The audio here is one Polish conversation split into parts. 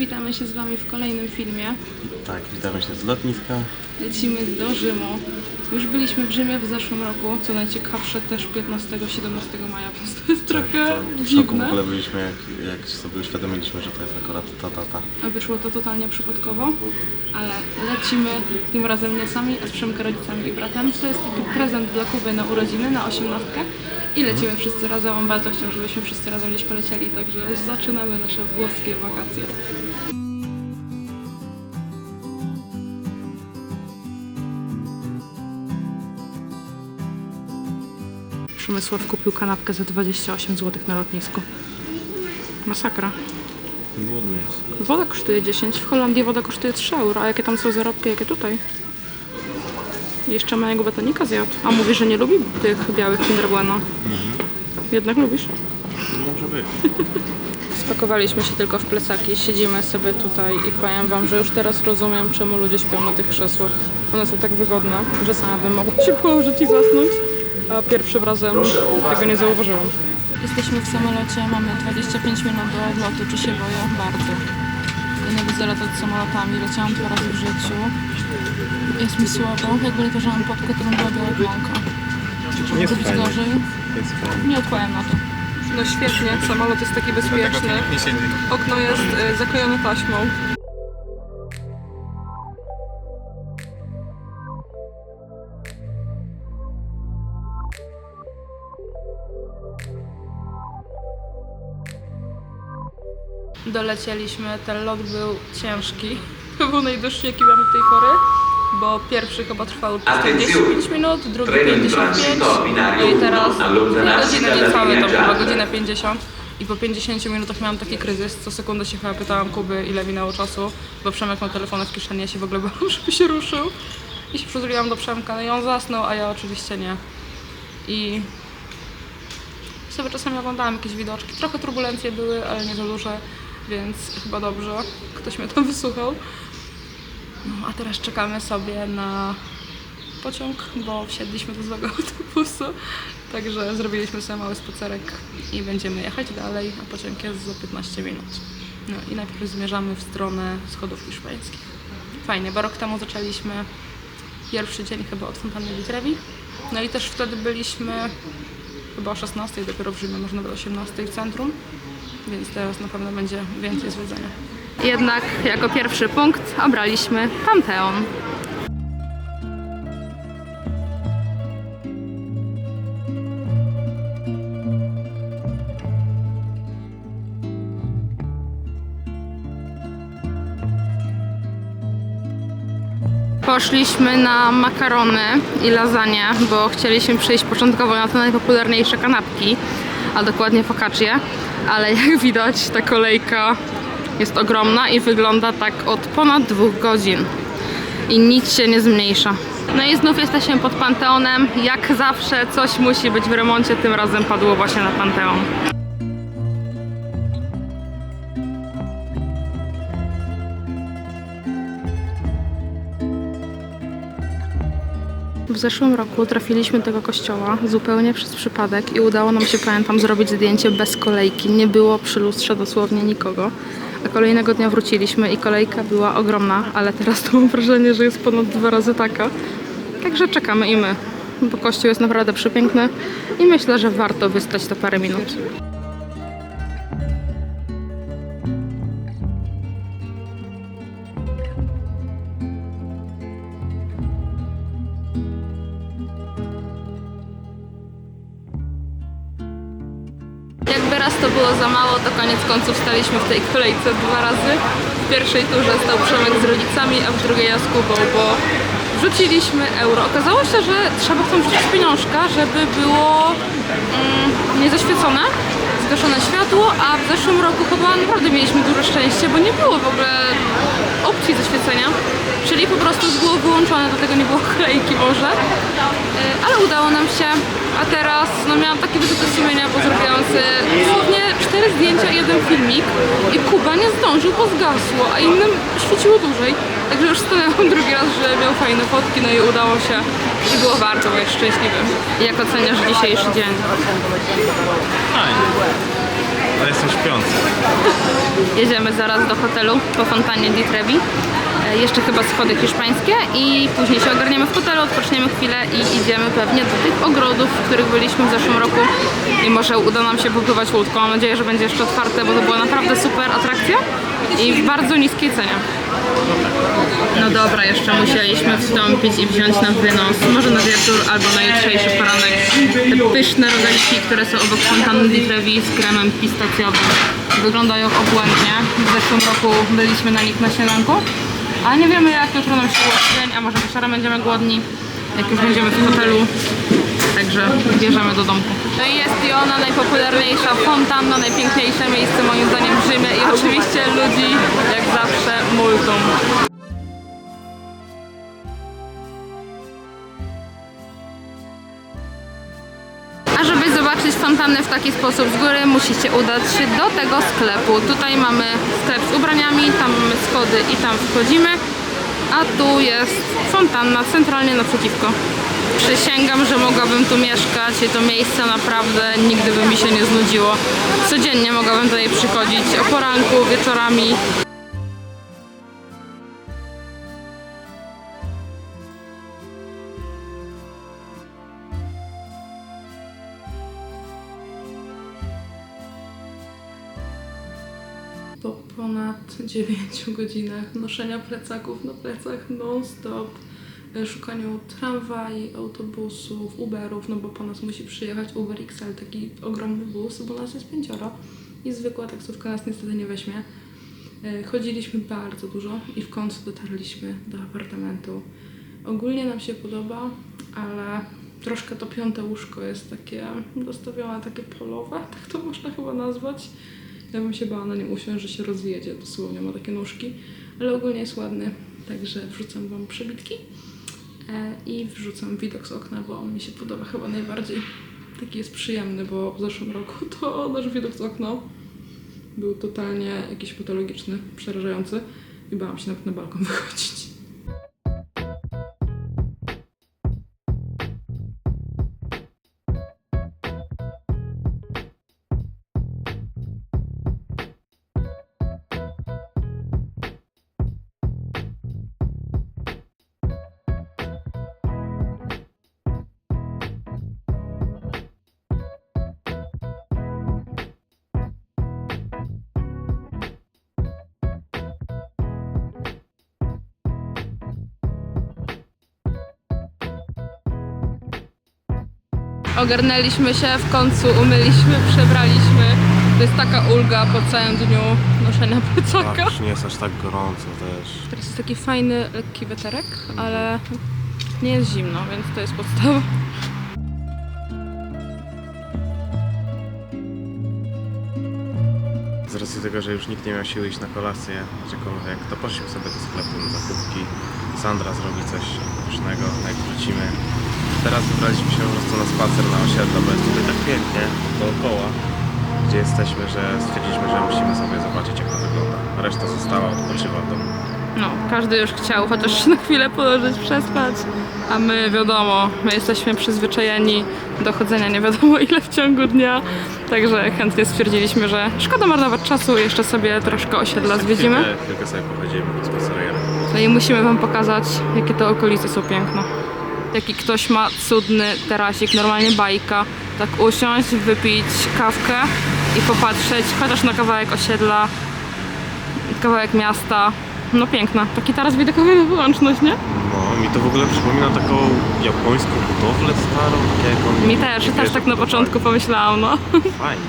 witamy się z Wami w kolejnym filmie. Tak, witamy się z lotniska. Lecimy do Rzymu. Już byliśmy w Rzymie w zeszłym roku, co najciekawsze też 15-17 maja, więc to jest trochę Tak, to w w ogóle byliśmy, jak, jak sobie uświadomiliśmy, że to jest akurat ta data. A wyszło to totalnie przypadkowo, ale lecimy tym razem nie sami, a z Przemka rodzicami i bratem. To jest taki prezent dla Kuby na urodziny, na osiemnastkę. I lecimy wszyscy razem. On bardzo chciał, żebyśmy wszyscy razem gdzieś polecieli, także zaczynamy nasze włoskie wakacje. Przemysław kupił kanapkę za 28 zł na lotnisku. Masakra. Głodny jest. Woda kosztuje 10, w Holandii woda kosztuje 3 euro, a jakie tam są zarobki, jakie tutaj? Jeszcze małego batonika zjadł. A mówi, że nie lubi tych białych Kinder Bueno. Jednak lubisz? Może być. Spakowaliśmy się tylko w plecaki, siedzimy sobie tutaj i powiem wam, że już teraz rozumiem, czemu ludzie śpią na tych krzesłach. One są tak wygodne, że sama bym mogła się położyć i zasnąć, a pierwszym razem tego nie zauważyłam. Jesteśmy w samolocie, mamy 25 minut do odlotu, czy się boję? Bardzo. Nienawidzę latać samolotami, leciałam dwa razy w życiu. Jest mi słabo, jakby nie to, że mam podkę, to bym była biała mąka. Nie Może być gorzej? Jest fajnie. Nie odpowiem na to. No świetnie, samolot jest taki bezpieczny. Okno jest y, zaklejone taśmą. Dolecieliśmy, ten lot był ciężki. To był najdłuższy jaki miałam do tej pory, bo pierwszy chyba trwał 45 minut, drugi 55, no i teraz godzinę niecałe, to była godzina 50. I po 50 minutach miałam taki kryzys, co sekundę się chyba pytałam Kuby, ile minęło czasu, bo Przemek miał telefon w kieszeni, ja się w ogóle bałam, żeby się ruszył. I się przytuliłam do Przemka, no i on zasnął, a ja oczywiście nie. I sobie czasami oglądałam jakieś widoczki. Trochę turbulencje były, ale nie za duże, więc chyba dobrze. Ktoś mnie tam wysłuchał. No, a teraz czekamy sobie na pociąg, bo wsiedliśmy do złego autobusu. Także zrobiliśmy sobie mały spacerek i będziemy jechać dalej, a pociąg jest za 15 minut. No i najpierw zmierzamy w stronę schodów hiszpańskich. Fajnie, bo rok temu zaczęliśmy pierwszy dzień chyba od fontanny Trevi. No i też wtedy byliśmy chyba o 16, dopiero w Rzymie, może nawet o 18 w centrum, więc teraz na pewno będzie więcej zwiedzania. Jednak jako pierwszy punkt obraliśmy Panteon. Poszliśmy na makarony i lasagne, bo chcieliśmy przyjść początkowo na te najpopularniejsze kanapki, a dokładnie focaccie, ale jak widać ta kolejka jest ogromna i wygląda tak od ponad dwóch godzin i nic się nie zmniejsza. No i znów jesteśmy pod Panteonem. Jak zawsze coś musi być w remoncie, tym razem padło właśnie na Panteon. Zeszłym roku trafiliśmy do tego kościoła zupełnie przez przypadek i udało nam się, pamiętam, zrobić zdjęcie bez kolejki. Nie było przy lustrze dosłownie nikogo. A kolejnego dnia wróciliśmy i kolejka była ogromna, ale teraz to mam wrażenie, że jest ponad dwa razy taka. Także czekamy i my, bo kościół jest naprawdę przepiękny i myślę, że warto wystać to parę minut. Było za mało, to koniec końców staliśmy w tej kolejce dwa razy. W pierwszej turze stał Przemek z rodzicami, a w drugiej ja z Kubą, bo wrzuciliśmy euro. Okazało się, że trzeba w tą wrzucić pieniążka, żeby było mm, niezaświecone, zgaszone światło, a w zeszłym roku chyba naprawdę mieliśmy duże szczęście, bo nie było w ogóle opcji zaświecenia. Czyli po prostu było wyłączone, do tego nie było kolejki może. Yy, Ale udało nam się, a teraz no miałam takie wyrzuty sumienia, bo zrobiłam sobie dosłownie cztery zdjęcia i jeden filmik i Kuba nie zdążył, bo zgasło, a innym świeciło dłużej. Także już stanęłam drugi raz, że miał fajne fotki, no i udało się i było warto, bo jest szczęśliwy. Jak oceniasz dzisiejszy dzień? Fajnie. No jestem śpiący. Jedziemy zaraz do hotelu po fontannie di Trevi. Jeszcze chyba schody hiszpańskie i później się ogarniemy w hotelu, odpoczniemy chwilę i idziemy pewnie do tych ogrodów, w których byliśmy w zeszłym roku i może uda nam się popływać łódką. Mam nadzieję, że będzie jeszcze otwarte, bo to była naprawdę super atrakcja i w bardzo niskiej cenie. No dobra, jeszcze musieliśmy wstąpić i wziąć na wynos, może na wieczór albo na jutrzejszy poranek, te pyszne rogaliki, które są obok fontanny di Trevi z kremem pistacjowym. Wyglądają obłędnie. W zeszłym roku byliśmy na nich na śniadanku, a nie wiemy jak jutro nam się ułoży dzień, a może wieczorem będziemy głodni, jak już będziemy w hotelu. Także bierzemy do domku. No i jest i ona najpopularniejsza fontanna, najpiękniejsze miejsce moim zdaniem w Rzymie i oczywiście ludzi jak zawsze multum. Zobaczyć fontannę w taki sposób z góry, musicie udać się do tego sklepu. Tutaj mamy sklep z ubraniami, tam mamy schody i tam wchodzimy. A tu jest fontanna centralnie naprzeciwko. Przysięgam, że mogłabym tu mieszkać i to miejsce naprawdę nigdy by mi się nie znudziło. Codziennie mogłabym tutaj przychodzić o poranku, wieczorami. Po ponad 9 godzinach noszenia plecaków na plecach non-stop, e, szukaniu tramwaj, autobusów, Uberów, no bo po nas musi przyjechać Uber XL, taki ogromny bus, bo nas jest pięcioro i zwykła taksówka nas niestety nie weźmie. E, Chodziliśmy bardzo dużo i w końcu dotarliśmy do apartamentu. Ogólnie nam się podoba, ale troszkę to piąte łóżko jest takie dostawione, takie polowe, tak to można chyba nazwać. Ja bym się bała na nim usiąść, że się rozjedzie, dosłownie ma takie nóżki, ale ogólnie jest ładny, także wrzucam Wam przebitki e, i wrzucam widok z okna, bo on mi się podoba chyba najbardziej. Taki jest przyjemny, bo w zeszłym roku to nasz widok z okna był totalnie jakiś patologiczny, przerażający i bałam się nawet na balkon wychodzić. Ogarnęliśmy się, w końcu umyliśmy, przebraliśmy. To jest taka ulga po całym dniu noszenia plecaka. Tak, już nie jest aż tak gorąco też. Teraz jest taki fajny, lekki weterek, ale nie jest zimno, więc to jest podstawa. Z racji tego, że już nikt nie miał siły iść na kolację, gdziekolwiek, to poszliśmy sobie do sklepu na zakupki. Sandra zrobi coś pysznego, jak wrócimy. Teraz wybraliśmy się po prostu na spacer na osiedle, bo jest tutaj tak pięknie dookoła, gdzie jesteśmy, że stwierdziliśmy, że musimy sobie zobaczyć jak to wygląda. Reszta została, odpoczywa w domu. No, każdy już chciał chociaż na chwilę położyć, przespać, a my wiadomo, my jesteśmy przyzwyczajeni do chodzenia nie wiadomo ile w ciągu dnia, także chętnie stwierdziliśmy, że szkoda marnować czasu, jeszcze sobie troszkę osiedla zwiedzimy. Chwilę, chwilkę sobie pochodzimy, spacerujemy. No i musimy Wam pokazać, jakie te okolice są piękne. Jaki ktoś ma cudny terasik, normalnie bajka. Tak usiąść, wypić kawkę i popatrzeć chociaż na kawałek osiedla, kawałek miasta. No piękna. Taki taras widokowy wyłączność, nie? No, mi to w ogóle przypomina taką japońską budowlę starą. Mi też, też tak na początku pomyślałam, no. Fajnie.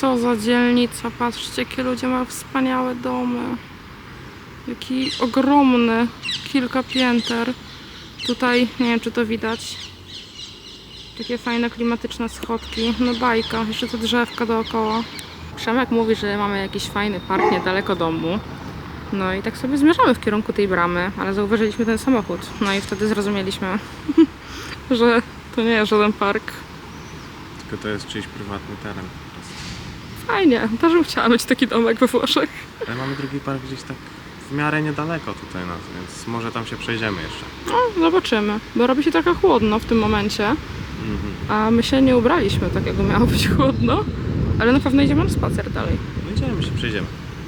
Co za dzielnica, patrzcie, jakie ludzie mają wspaniałe domy. Jaki ogromny, kilka pięter. Tutaj, nie wiem czy to widać, takie fajne, klimatyczne schodki. No bajka, jeszcze te drzewka dookoła. Przemek mówi, że mamy jakiś fajny park niedaleko domu. No i tak sobie zmierzamy w kierunku tej bramy, ale zauważyliśmy ten samochód. No i wtedy zrozumieliśmy, że to nie jest żaden park. Tylko to jest czyjś prywatny teren Fajnie, też bym chciała mieć taki domek we Włoszech. Ale mamy drugi park gdzieś tak w miarę niedaleko tutaj nas, więc może tam się przejdziemy jeszcze. No, zobaczymy, bo robi się trochę chłodno w tym momencie, Mhm. a my się nie ubraliśmy tak, jakby miało być chłodno, ale na pewno idziemy na spacer dalej. No idziemy się, przejdziemy.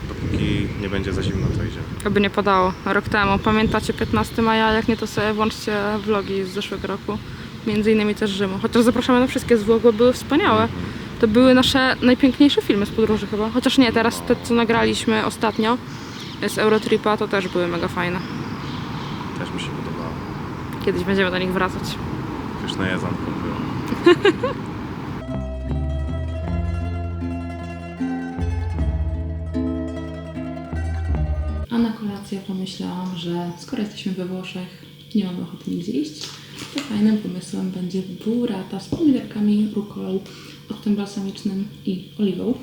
Dopóki nie będzie za zimno, to idziemy. Aby nie padało. Rok temu, pamiętacie 15 maja, jak nie to sobie włączcie vlogi z zeszłego roku. Między innymi też Rzymu. Chociaż zapraszamy na wszystkie z vlog, bo były wspaniałe. To były nasze najpiękniejsze filmy z podróży chyba. Chociaż nie, teraz te co nagraliśmy ostatnio z Eurotripa to też były mega fajne. Też mi się podobało. Kiedyś będziemy do nich wracać. Już na jedzonku było. A na kolację pomyślałam, że skoro jesteśmy we Włoszech, nie mamy ochoty nigdzie iść, to fajnym pomysłem będzie burrata z pomidorkami, rukolą, octem balsamicznym i oliwą.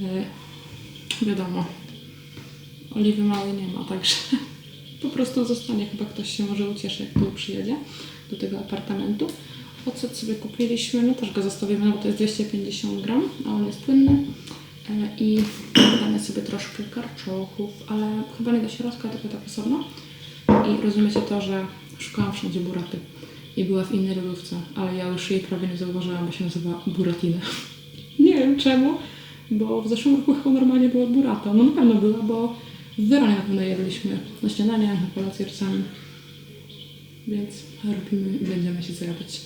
Yy, wiadomo, oliwy małej nie ma, także po prostu zostanie. Chyba ktoś się może ucieszy, jak tu przyjedzie do tego apartamentu. Ocet sobie kupiliśmy, no też go zostawimy, no bo to jest 250 gram, a on jest płynny. E, I damy sobie troszkę karczochów, ale chyba nie się rozkładać, tylko tak osobno. I rozumiecie to, że szukałam wszędzie buraty i była w innej lodówce, ale ja już jej prawie nie zauważyłam, bo się nazywa buratina. nie wiem czemu, bo w zeszłym roku chyba normalnie była burata. No na pewno była, bo w Weronie na pewno jedliśmy na śniadanie, na kolację czasami. Więc robimy i będziemy się zarabiać.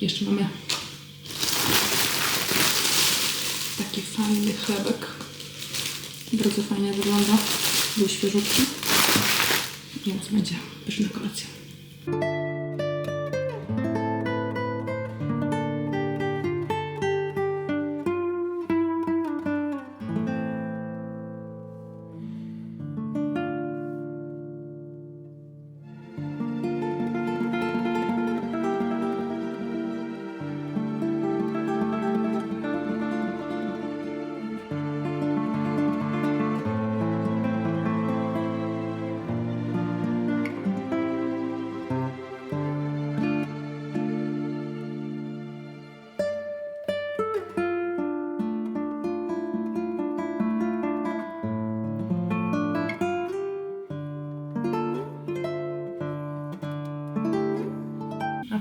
Jeszcze mamy taki fajny chlebek. Bardzo fajnie wygląda. Był świeżutki. Więc będzie pyszna kolacja.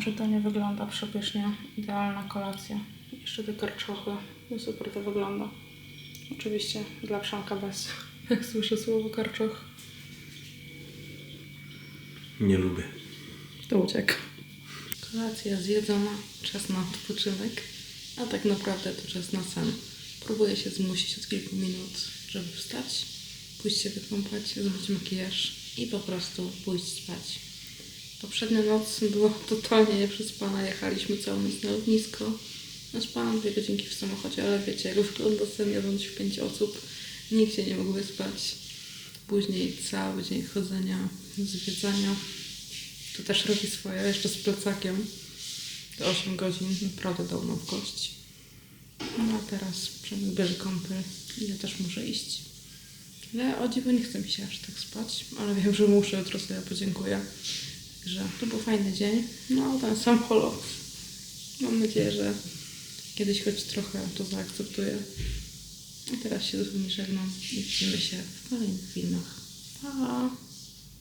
Znaczy to nie wygląda przepysznie. Idealna kolacja. Jeszcze te karczochy. No super to wygląda. Oczywiście dla Przemka bez. Jak słyszę słowo karczoch, Nie lubię. to uciekł. Kolacja zjedzona, czas na odpoczynek, a tak naprawdę to czas na sen. Próbuję się zmusić od kilku minut, żeby wstać, pójść się wykąpać, zrobić makijaż i po prostu pójść spać. Poprzednia noc była totalnie nieprzespana, jechaliśmy całą noc na lotnisko. No spałam dwie godzinki w samochodzie, ale wiecie, wygląda sen jadąc w pięć osób, się nie mógł wyspać. Później cały dzień chodzenia, zwiedzania. To też robi swoje, jeszcze z plecakiem. Te 8 godzin naprawdę dał nam w kość. No a teraz Przemek bierze kąpiel i ja też muszę iść. Ale o dziwo nie chce mi się aż tak spać, ale wiem, że muszę, jutro sobie podziękuję. Także to był fajny dzień. No ten sam holok. Mam nadzieję, że kiedyś choć trochę to zaakceptuję. A teraz się z wami żegnam i widzimy się w kolejnych filmach. Pa!